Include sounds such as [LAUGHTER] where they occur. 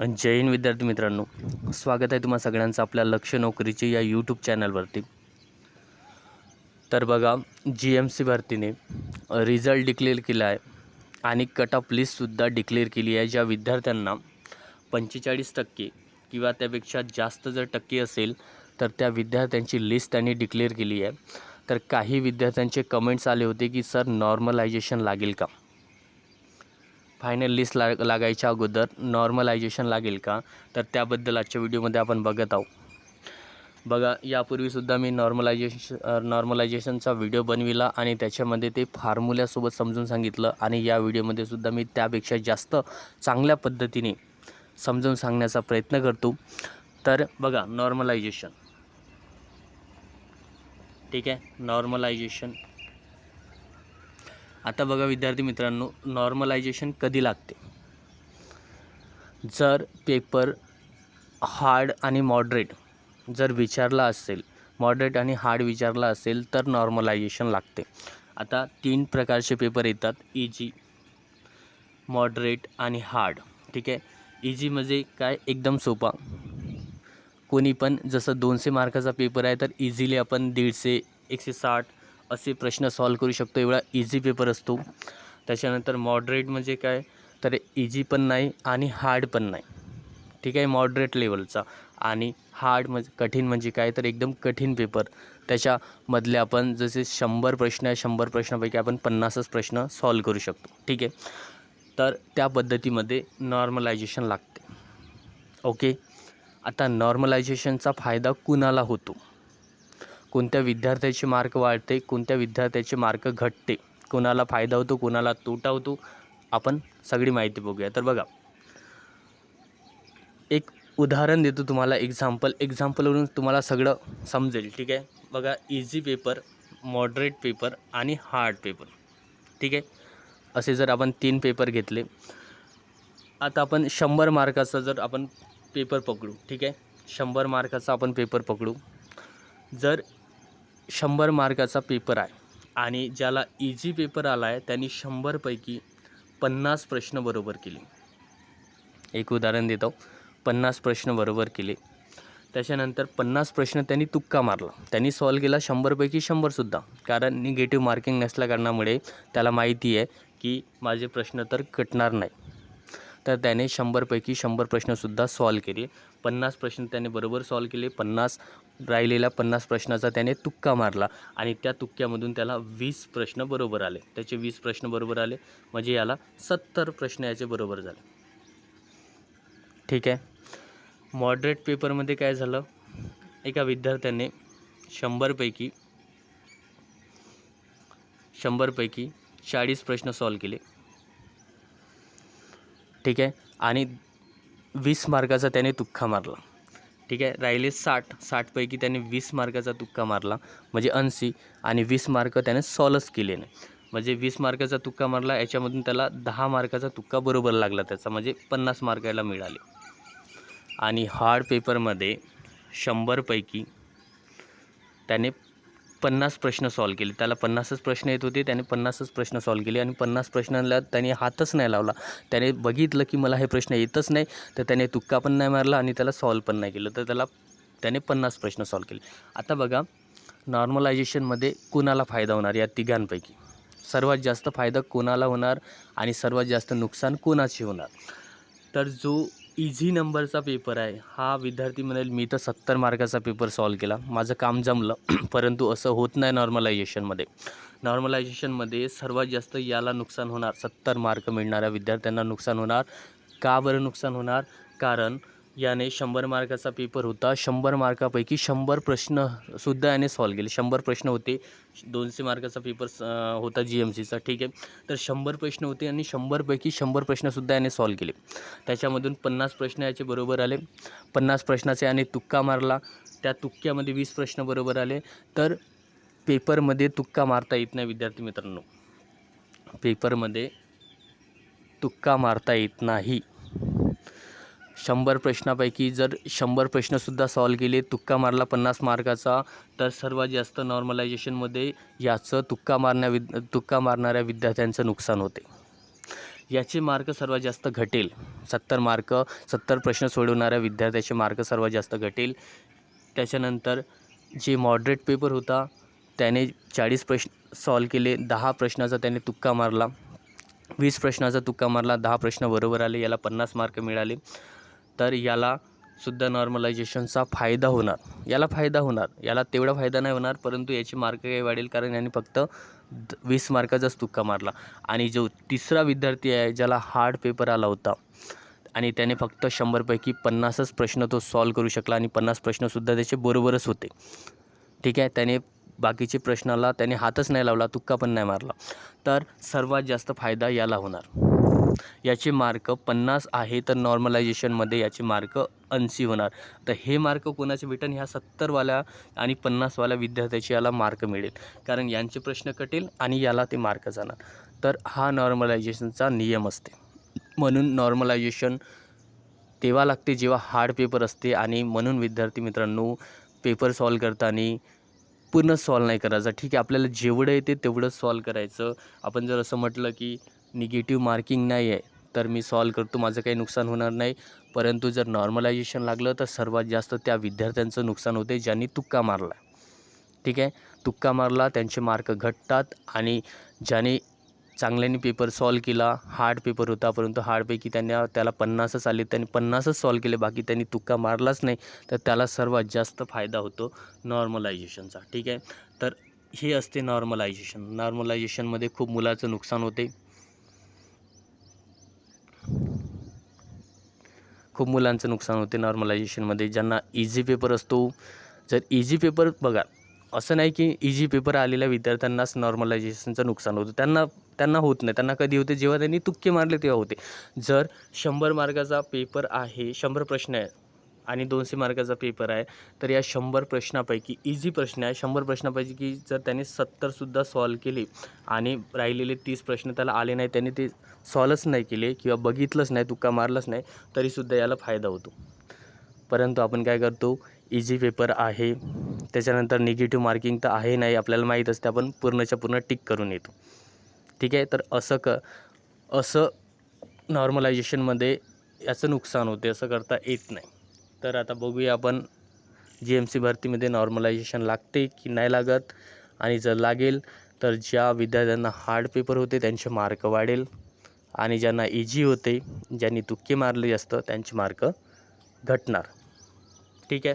जय हिंद विद्यार्थी मित्रांनो. स्वागत आहे तुम्हा सगळ्यांचं आपल्या लक्ष नोकरीचे या यूट्यूब चॅनलवरती तर बघा जी एम सी भरतीने रिझल्ट डिक्लेअर केला आहे. आणि कट ऑफ लिस्टसुद्धा डिक्लेअर केली आहे ज्या विद्यार्थ्यांना पंचेचाळीस टक्के किंवा त्यापेक्षा जास्त जर टक्के असेल तर त्या विद्यार्थ्यांची लिस्ट त्यांनी डिक्लेअर केली आहे. तर काही विद्यार्थ्यांचे कमेंट्स आले होते की सर नॉर्मलायझेशन लागेल का? फायनल लिस्ट लाग लागायच्या अगोदर नॉर्मलायझेशन लागेल का? तर त्याबद्दल आजच्या व्हिडिओमध्ये आपण बघत आहोत. बघा यापूर्वीसुद्धा मी नॉर्मलायझेशन नॉर्मलायझेशनचा व्हिडिओ बनविला आणि त्याच्यामध्ये ते फार्मुल्यासोबत समजून सांगितलं आणि या व्हिडिओमध्ये सुद्धा मी त्यापेक्षा जास्त चांगल्या पद्धतीने समजून सांगण्याचा प्रयत्न करतो. तर बघा नॉर्मलायझेशन ठीक आहे? नॉर्मलायझेशन आता बघा विद्यार्थी मित्रांनो नॉर्मलायझेशन कधी लागते? जर पेपर हार्ड आणि मॉडरेट जर विचारला असेल मॉडरेट आणि हार्ड विचारला असेल तर नॉर्मलायझेशन लागते. आता तीन प्रकारचे पेपर येतात इजी मॉडरेट आणि हार्ड ठीक आहे? इजी म्हणजे काय? एकदम सोपा. कोणी पण जसं दोनशे मार्काचा पेपर आहे तर इझिली आपण दीडशे एकशे साठ असे प्रश्न सॉल्व करू शकतो. एवढा इझी पेपर असतो. त्याच्यानंतर मॉडरेट म्हणजे काय? तर इझी पण नाही आणि हार्ड पण नाही. ठीक आहे? मॉडरेट लेवलचा आणि हार्ड म्हणजे कठीण म्हणजे काय? तर एकदम कठीण पेपर त्याच्यामधले आपण जसे शंभर प्रश्न आहे शंभर प्रश्नापैकी आपण पन्नासच प्रश्न सॉल्व करू शकतो. ठीक आहे? तर त्या पद्धतीमध्ये नॉर्मलायझेशन लागते. ओके आता नॉर्मलायझेशनचा फायदा कुणाला होतो? कोणत्या विद्यार्थ्याचे मार्क वाढते कोणत्या विद्यार्थ्याचे मार्क घटते कोणाला फायदा होतो कोणाला तोटा होतो आपण सगळी माहिती बघूया. तर बघा एक उदाहरण देतो तुम्हाला एक्झाम्पल एक्झाम्पलवरून तुम्हाला सगळं समजेल ठीक आहे? बघा इझी पेपर मॉडरेट पेपर आणि हार्ड पेपर ठीक आहे? असे जर आपण तीन पेपर घेतले आता आपण शंभर मार्काचा जर आपण पेपर पकडू ठीक आहे? शंभर मार्काचा आपण पेपर पकडू जर शंभर मार्काचा पेपर आहे आणि ज्याला इझी पेपर आला आहे त्यांनी शंभरपैकी पन्नास प्रश्न बरोबर केले. एक उदाहरण देतो. पन्नास प्रश्न बरोबर केले. त्याच्यानंतर पन्नास प्रश्न त्यांनी तुक्का मारला. त्यांनी सॉल्व केला शंभरपैकी शंभरसुद्धा कारण निगेटिव्ह मार्किंग नसल्या कारणामुळे त्याला माहिती आहे की माझे प्रश्न तर कटणार नाही. तर त्याने शंभरपैकी शंभर प्रश्नसुद्धा सॉल्व केले. पन्नास प्रश्न त्याने बरोबर सॉल्व केले. पन्नास राहिलेल्या पन्नास प्रश्नाचा त्याने तुक्का मारला आणि त्या तुक्क्यामधून त्याला वीस प्रश्न बरोबर आले. त्याचे वीस प्रश्न बरोबर आले. म्हणजे याला सत्तर प्रश्न याचे बरोबर झाले. ठीक आहे. मॉडरेट पेपरमध्ये काय झालं? एका विद्यार्थ्याने शंभरपैकी शंभरपैकी चाळीस प्रश्न सॉल्व केले. ठीक आहे. आणि वीस मार्काचा त्याने तुक्का मारला. ठीक आहे. राहिले साठ. साठपैकी त्याने वीस मार्काचा तुक्का मारला. म्हणजे ऐंशी. आणि वीस मार्क त्याने सॉल्वच केले नाही. म्हणजे वीस मार्काचा तुक्का मारला याच्यामधून त्याला दहा मार्काचा तुक्का बरोबर लागला त्याचा. म्हणजे पन्नास मार्क याला मिळाले. आणि हार्ड पेपरमध्ये शंभरपैकी त्याने पन्नास प्रश्न सॉल्व केले. त्याला पन्नासच प्रश्न येत होते त्याने पन्नासच प्रश्न सॉल्व केले आणि पन्नास प्रश्नांना त्याने हातच नाही लावला. त्याने बघितलं की मला हे प्रश्न येतच नाही तर त्याने तुक्का पण नाही मारला आणि त्याला सॉल्व पण नाही केलं. तर त्याला त्याने पन्नास प्रश्न सॉल्व केले. आता बघा नॉर्मलायझेशनमध्ये कुणाला फायदा होणार या तिघांपैकी? सर्वात जास्त फायदा कोणाला होणार आणि सर्वात जास्त नुकसान कोणाचे होणार? तर जो इझी नंबरचा पेपर आहे. हा विद्यार्थी म्हणेल मी तर सत्तर मार्काचा पेपर सॉल्व केला. माझं काम जमलं. [CLEARS THROAT] परंतु असं होत नाही नॉर्मलायझेशनमध्ये नॉर्मलायझेशनमध्ये सर्वात जास्त याला नुकसान होणार सत्तर मार्क मिळणाऱ्या विद्यार्थ्यांना नुकसान होणार. का बरं नुकसान होणार? कारण याने शंभर मार्काचा पेपर होता. शंभर मार्कापैकी शंभर प्रश्नसुद्धा याने सॉल्व केले. शंभर प्रश्न होते. दोनशे मार्काचा पेपर होता जी एम सीचा ठीक आहे? तर शंभर प्रश्न होते आणि शंभरपैकी शंभर प्रश्नसुद्धा याने सॉल्व केले. त्याच्यामधून पन्नास प्रश्न याचे बरोबर आले. पन्नास प्रश्नाचे याने तुक्का मारला. त्या तुक्क्यामध्ये वीस प्रश्न बरोबर आले. तर पेपरमध्ये तुक्का मारता येत नाही विद्यार्थी मित्रांनो. पेपरमध्ये तुक्का मारता येत नाही. शंभर प्रश्नापैकी जर शंभर प्रश्नसुद्धा सॉल्व केले तुक्का मारला पन्नास मार्काचा तर सर्वात जास्त नॉर्मलायझेशनमध्ये याचं तुक्का मारण्या विद तुक्का मारणाऱ्या विद्यार्थ्यांचं नुकसान होते. याचे मार्क सर्वात जास्त घटेल. सत्तर मार्क सत्तर प्रश्न सोडवणाऱ्या विद्यार्थ्याचे मार्क सर्वात जास्त घटेल. त्याच्यानंतर जे मॉडरेट पेपर होता त्याने चाळीस प्रश्न सॉल्व केले दहा प्रश्नाचा त्याने तुक्का मारला. वीस प्रश्नाचा तुक्का मारला दहा प्रश्न बरोबर आले याला पन्नास मार्क मिळाले. तर याला सुद्धा नॉर्मलायझेशनचा फायदा होणार. याला फायदा होणार. याला तेवढा फायदा नाही होणार परंतु याची मार्क काही वाढेल कारण याने फक्त द- वीस मार्काचाच तुक्का मारला. आणि जो तिसरा विद्यार्थी आहे ज्याला हार्ड पेपर आला होता आणि त्याने फक्त शंभरपैकी पन्नासच प्रश्न तो सॉल्व करू शकला आणि पन्नास प्रश्नसुद्धा त्याचे बरोबरच होते. ठीक आहे? त्याने बाकीचे प्रश्नाला त्याने हातच नाही लावला तुक्का पण नाही मारला. तर सर्वात जास्त फायदा याला होणार. याचे मार्क पन्नास आहे तर नॉर्मलायझेशनमध्ये याचे मार्क ऐंशी होणार. तर हे मार्क कोणाचे भेटेल ह्या सत्तरवाल्या आणि पन्नासवाल्या विद्यार्थ्याचे याला मार्क मिळेल. कारण यांचे प्रश्न कटेल आणि याला ते मार्क जाणार. तर हा नॉर्मलायझेशनचा नियम असते. म्हणून नॉर्मलायझेशन तेव्हा लागते जेव्हा हार्ड पेपर असते आणि म्हणून विद्यार्थी मित्रांनो पेपर सॉल्व करताना पूर्ण सॉल्व नाही करायचा. ठीक आहे आपल्याला जेवढं येते तेवढं सॉल्व करायचं. आपण जर असं म्हटलं की निगेटिव्ह मार्किंग नाही आहे तर मी सॉल्व करतो माझं काही नुकसान होणार नाही. परंतु जर नॉर्मलायझेशन लागलं तर सर्वात जास्त त्या विद्यार्थ्यांचं नुकसान होते ज्यांनी तुक्का मारला. ठीक आहे? तुक्का मारला त्यांचे मार्क घटतात आणि ज्याने चांगल्याने पेपर सॉल्व केला हार्ड पेपर होता परंतु हार्डपैकी त्यांना त्याला पन्नासच आले त्यांनी पन्नासच सॉल्व केले बाकी त्यांनी तुक्का मारलाच नाही तर त्याला सर्वात जास्त फायदा होतो नॉर्मलायझेशनचा ठीक आहे? तर हे असते नॉर्मलायझेशन नॉर्मलायझेशनमध्ये खूप मुलाचं नुकसान होते. खूप मुलांचं नुकसान होते नॉर्मलायझेशनमध्ये. ज्यांना इझी पेपर असतो जर इझी पेपर बघा असं नाही की इझी पेपर आलेल्या विद्यार्थ्यांनाच नॉर्मलायझेशनचं नुकसान होतं. त्यांना त्यांना होत नाही. त्यांना कधी होते? जेव्हा त्यांनी तुक्के मारले तेव्हा होते. जर शंभर मार्गाचा पेपर आहे शंभर प्रश्न आहे आणि दोनशे मार्काचा पेपर आहे. तर या शंभर प्रश्नापैकी इझी प्रश्न आहे. शंभर प्रश्नापैकी जर त्याने सत्तरसुद्धा सॉल्व केले आणि राहिलेले तीस प्रश्न त्याला आले नाही त्याने ते सॉल्वच नाही केले किंवा बघितलंच नाही तुक्का मारलंच नाही तरीसुद्धा याला फायदा होतो. परंतु आपण काय करतो? इझी पेपर आहे. त्याच्यानंतर निगेटिव्ह मार्किंग तर आहे नाही आपल्याला माहीत असते आपण पूर्णच्या पूर्ण टिक करून येतो. ठीक आहे? तर असं क असं नॉर्मलायझेशनमध्ये याचं नुकसान होते असं करता येत नाही. तर आता बघूया आपण जी एम सी भरतीमध्ये नॉर्मलायझेशन लागते की नाही लागत? आणि जर लागेल तर ज्या विद्यार्थ्यांना हार्ड पेपर होते त्यांचे मार्क वाढेल. आणि ज्यांना इझी होते ज्यांनी तुक्के मारले जास्त त्यांचे मार्क घटणार. ठीक आहे?